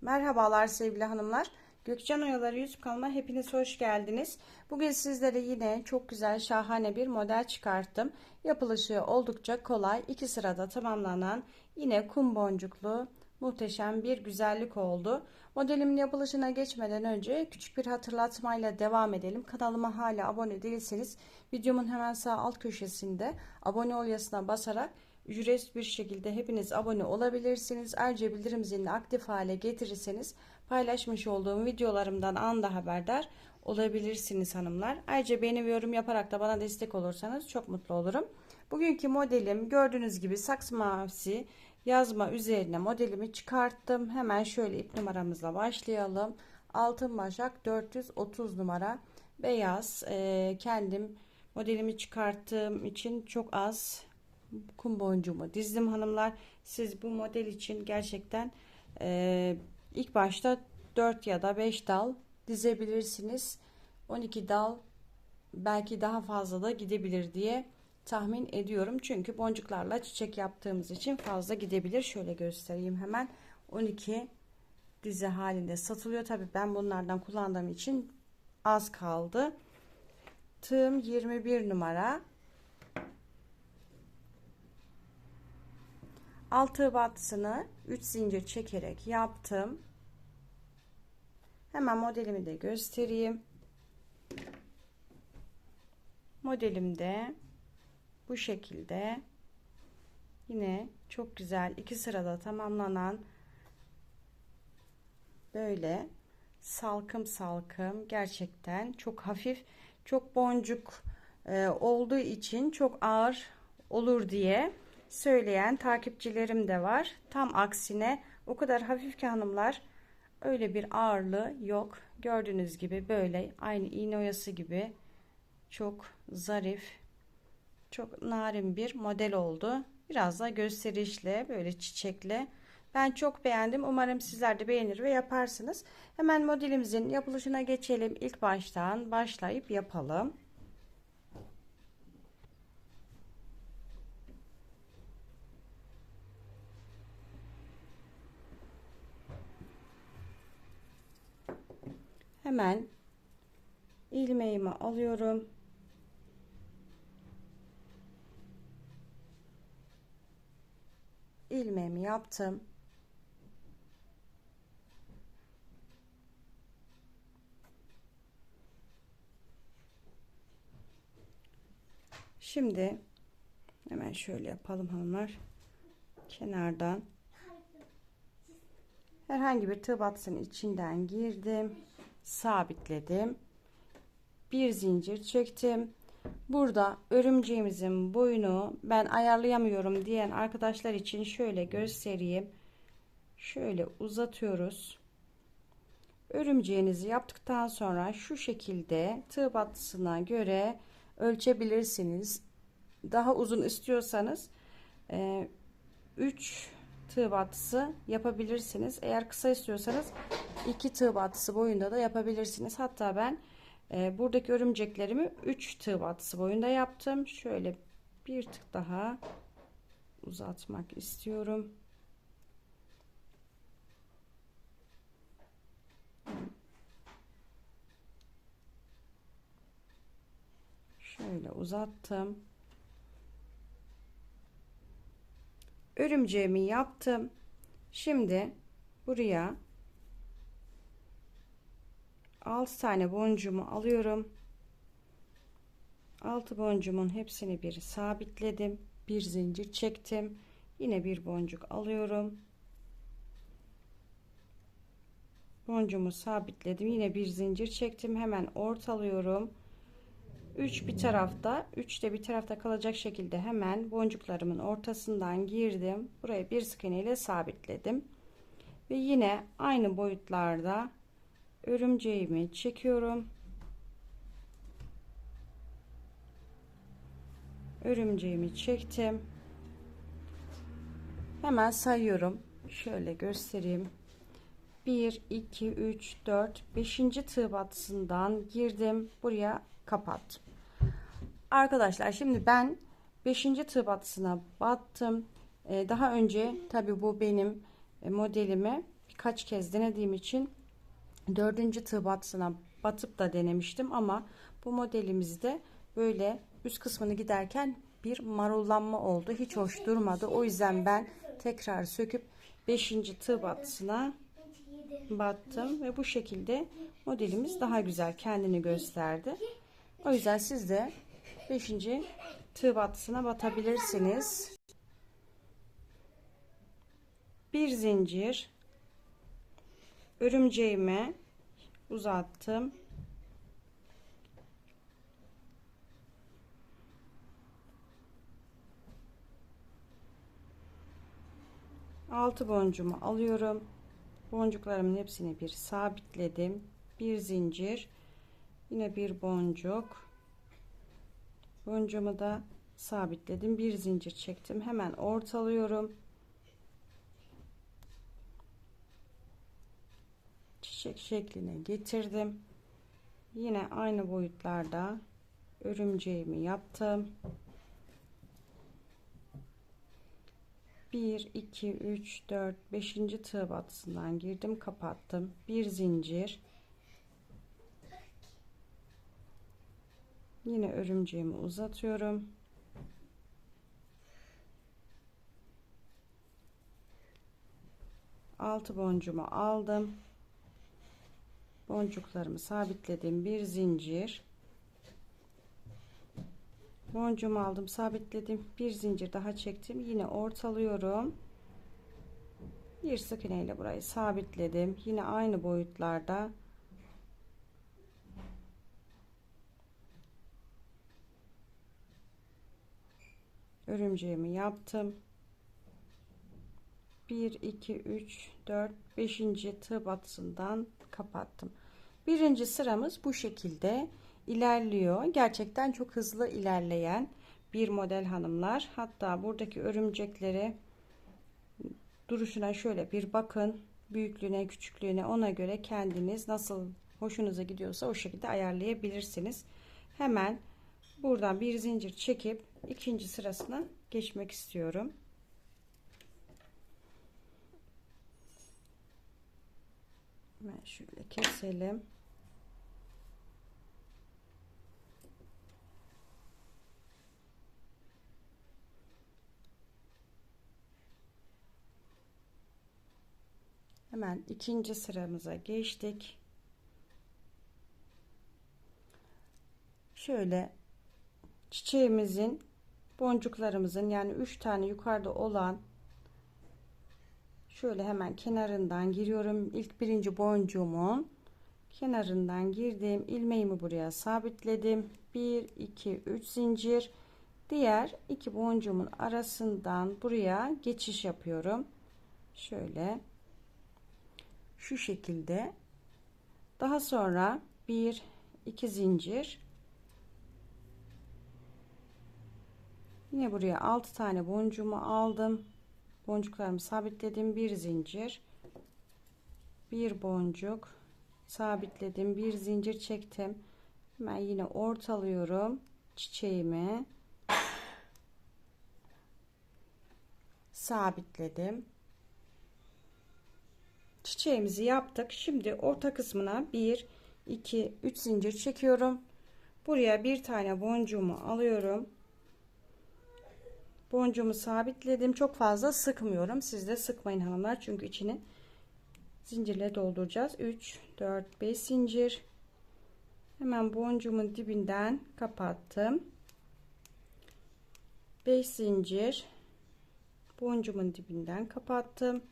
Merhabalar sevgili hanımlar. Gökcan Oyaları YouTube kanalıma hepiniz hoş geldiniz. Bugün sizlere yine çok güzel şahane bir model çıkarttım. Yapılışı oldukça kolay. iki sırada tamamlanan yine kum boncuklu muhteşem bir güzellik oldu. Modelimin yapılışına geçmeden önce küçük bir hatırlatmayla devam edelim. Kanalıma hala abone değilseniz videomun hemen sağ alt köşesinde abone ol yazısına basarak ücretsiz bir şekilde hepiniz abone olabilirsiniz. Ayrıca bildirim zilini aktif hale getirirseniz paylaşmış olduğum videolarımdan anda haberdar olabilirsiniz hanımlar. Ayrıca beğeni ve yorum yaparak da bana destek olursanız çok mutlu olurum. Bugünkü modelim gördüğünüz gibi saksı mavisi yazma üzerine modelimi çıkarttım. Hemen şöyle ip numaramızla başlayalım. Altın başak 430 numara beyaz e, kendim modelimi çıkarttığım için çok az kum boncuğumu dizdim hanımlar. Siz bu model için gerçekten e, ilk başta 4 ya da 5 dal dizebilirsiniz. 12 dal belki daha fazla da gidebilir diye tahmin ediyorum. Çünkü boncuklarla çiçek yaptığımız için fazla gidebilir. Şöyle göstereyim hemen. 12 dize halinde satılıyor. Tabi ben bunlardan kullandığım için az kaldı. Tığım 21 numara. Altı battısını 3 zincir çekerek yaptım. Hemen modelimi de göstereyim. Modelimde bu şekilde yine çok güzel iki sırada tamamlanan böyle salkım salkım gerçekten çok hafif çok boncuk e, olduğu için çok ağır olur diye söyleyen takipçilerim de var. Tam aksine o kadar hafif ki hanımlar öyle bir ağırlığı yok. Gördüğünüz gibi böyle aynı iğne oyası gibi çok zarif çok narin bir model oldu. Biraz da gösterişli böyle çiçekli. Ben çok beğendim. Umarım sizler de beğenir ve yaparsınız. Hemen modelimizin yapılışına geçelim. İlk baştan başlayıp yapalım. Hemen ilmeğimi alıyorum. ilmeğimi yaptım. Şimdi hemen şöyle yapalım hanımlar. Kenardan herhangi bir tığ battısının içinden girdim. Sabitledim. Bir zincir çektim. Burada örümceğimizin boyunu ben ayarlayamıyorum diyen arkadaşlar için şöyle göstereyim. Şöyle uzatıyoruz. Örümceğinizi yaptıktan sonra şu şekilde tığ battısına göre ölçebilirsiniz. Daha uzun istiyorsanız 3 e, tığ battısı yapabilirsiniz. Eğer kısa istiyorsanız 2 tığ battısı boyunda da yapabilirsiniz. Hatta ben e, buradaki örümceklerimi 3 tığ batısı boyunda yaptım. Şöyle bir tık daha uzatmak istiyorum. Şöyle uzattım. Örümceğimi yaptım. Şimdi buraya 6 tane boncuğumu alıyorum. 6 boncuğumun hepsini bir sabitledim. Bir zincir çektim. Yine bir boncuk alıyorum. Boncuğumu sabitledim. Yine bir zincir çektim. Hemen ortalıyorum. 3 bir tarafta, 3 de bir tarafta kalacak şekilde hemen boncuklarımın ortasından girdim. Buraya bir sık iğne ile sabitledim. Ve yine aynı boyutlarda örümceğimi çekiyorum. Örümceğimi çektim. Hemen sayıyorum. Şöyle göstereyim. 1 2 3 4 5. tığ batısından girdim. Buraya kapattım. Arkadaşlar şimdi ben 5. tığ batısına battım. Ee, daha önce tabi bu benim e, modelimi birkaç kez denediğim için dördüncü tığ batısına batıp da denemiştim ama bu modelimizde böyle üst kısmını giderken bir marullanma oldu. Hiç hoş durmadı. O yüzden ben tekrar söküp 5. tığ battım ve bu şekilde modelimiz daha güzel kendini gösterdi. O yüzden siz de 5. tığ batabilirsiniz. Bir zincir örümceğime uzattım. Altı boncuğumu alıyorum. Boncuklarımın hepsini bir sabitledim. Bir zincir. Yine bir boncuk. Boncuğumu da sabitledim. Bir zincir çektim. Hemen ortalıyorum. Şekline getirdim. Yine aynı boyutlarda örümceğimi yaptım. 1 2 3 4 5. tığ batısından girdim kapattım bir zincir yine örümceğimi uzatıyorum altı boncuğumu aldım boncuklarımı sabitledim. Bir zincir. Boncuğumu aldım sabitledim. Bir zincir daha çektim. Yine ortalıyorum. Bir sık iğne ile burayı sabitledim. Yine aynı boyutlarda. Örümceğimi yaptım. 1 2 3 4 5. tığ batısından kapattım birinci sıramız bu şekilde ilerliyor. Gerçekten çok hızlı ilerleyen bir model hanımlar. Hatta buradaki örümcekleri duruşuna şöyle bir bakın. Büyüklüğüne, küçüklüğüne ona göre kendiniz nasıl hoşunuza gidiyorsa o şekilde ayarlayabilirsiniz. Hemen buradan bir zincir çekip ikinci sırasına geçmek istiyorum. Hemen şöyle keselim. Hemen ikinci sıramıza geçtik. Şöyle çiçeğimizin boncuklarımızın yani 3 tane yukarıda olan şöyle hemen kenarından giriyorum. İlk birinci boncuğumun kenarından girdim. ilmeğimi buraya sabitledim. 1 2 3 zincir. Diğer iki boncuğumun arasından buraya geçiş yapıyorum. Şöyle şu şekilde daha sonra bir iki zincir yine buraya 6 tane boncuğumu aldım boncuklarımı sabitledim. Bir zincir. Bir boncuk. Sabitledim. Bir zincir çektim. Hemen yine ortalıyorum çiçeğimi. Sabitledim. Çiçeğimizi yaptık. Şimdi orta kısmına 1 2 3 zincir çekiyorum. Buraya bir tane boncuğumu alıyorum. Boncuğumu sabitledim. Çok fazla sıkmıyorum. Siz de sıkmayın hanımlar. Çünkü içini zincirle dolduracağız. 3 4 5 zincir. Hemen boncuğumun dibinden kapattım. 5 zincir. Boncuğumun dibinden kapattım.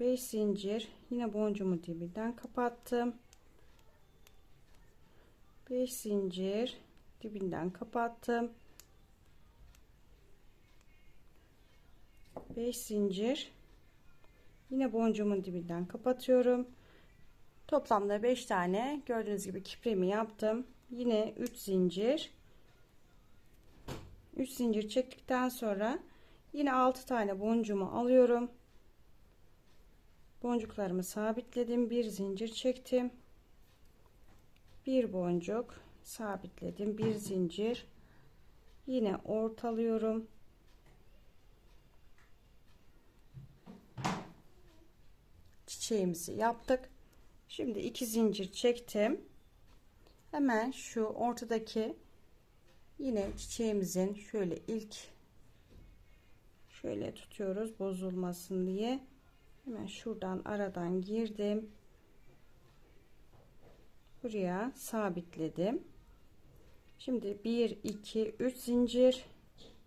5 zincir yine boncuğumu dibinden kapattım 5 zincir dibinden kapattım 5 zincir. Yine boncuğumun dibinden kapatıyorum. Toplamda 5 tane gördüğünüz gibi kipremi yaptım. Yine 3 zincir. 3 zincir çektikten sonra yine 6 tane boncuğumu alıyorum. Boncuklarımı sabitledim bir zincir çektim. Bir boncuk sabitledim bir zincir. Yine ortalıyorum çiçeğimizi yaptık. Şimdi iki zincir çektim. Hemen şu ortadaki yine çiçeğimizin şöyle ilk şöyle tutuyoruz bozulmasın diye. Hemen şuradan aradan girdim. Buraya sabitledim. Şimdi 1 2 3 zincir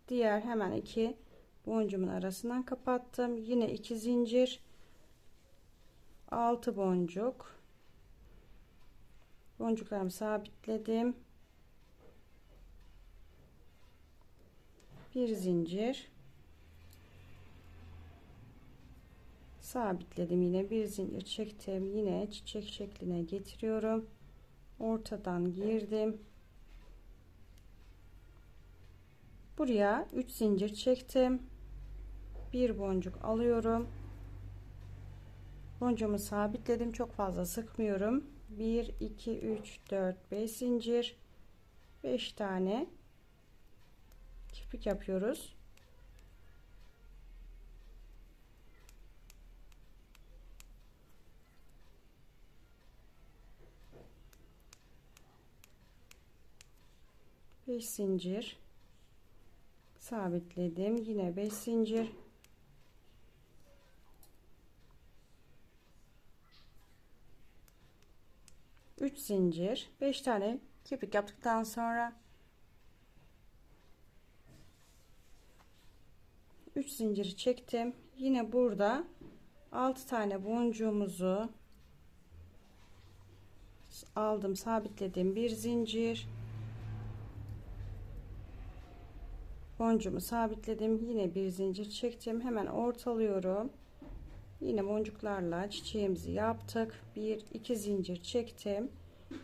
diğer hemen iki boncuğumun arasından kapattım. Yine iki zincir 6 boncuk. Boncuklarımı sabitledim. Bir zincir. Sabitledim yine. Bir zincir çektim. Yine çiçek şekline getiriyorum. Ortadan girdim. Buraya 3 zincir çektim. Bir boncuk alıyorum boncuğumu sabitledim. Çok fazla sıkmıyorum. 1 2 3 4 5 zincir. 5 tane kirpik yapıyoruz. Beş zincir. Sabitledim. Yine 5 zincir üç zincir beş tane kirpik yaptıktan sonra 3 zinciri çektim. Yine burada 6 tane boncuğumuzu aldım sabitledim. Bir zincir. Boncuğumu sabitledim. Yine bir zincir çektim. Hemen ortalıyorum yine boncuklarla çiçeğimizi yaptık. Bir iki zincir çektim.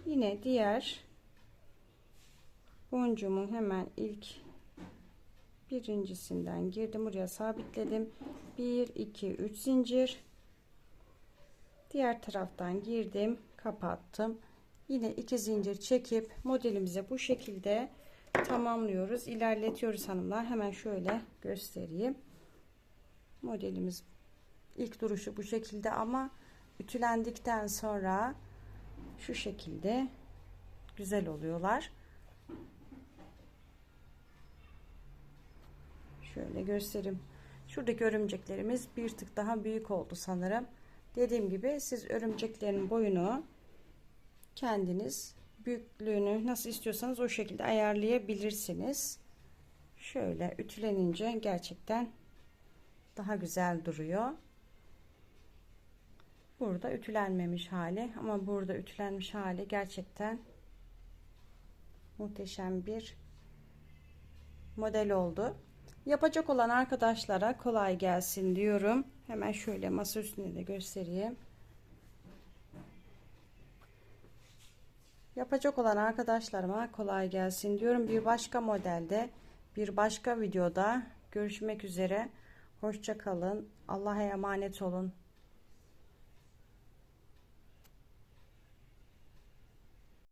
Yine diğer boncuğumun hemen ilk birincisinden girdim. Buraya sabitledim. 1 2 3 zincir. Diğer taraftan girdim kapattım. Yine iki zincir çekip modelimize bu şekilde tamamlıyoruz ilerletiyoruz hanımlar. Hemen şöyle göstereyim. Modelimiz ilk duruşu bu şekilde ama ütülendikten sonra şu şekilde güzel oluyorlar şöyle göstereyim şuradaki örümceklerimiz bir tık daha büyük oldu sanırım dediğim gibi siz örümceklerin boyunu kendiniz büyüklüğünü nasıl istiyorsanız o şekilde ayarlayabilirsiniz. Şöyle ütülenince gerçekten daha güzel duruyor. Burada ütülenmemiş hali ama burada ütülenmiş hali gerçekten muhteşem bir model oldu. Yapacak olan arkadaşlara kolay gelsin diyorum. Hemen şöyle masa üstünde de göstereyim. Yapacak olan arkadaşlarıma kolay gelsin diyorum. Bir başka modelde, bir başka videoda görüşmek üzere. Hoşça kalın. Allah'a emanet olun.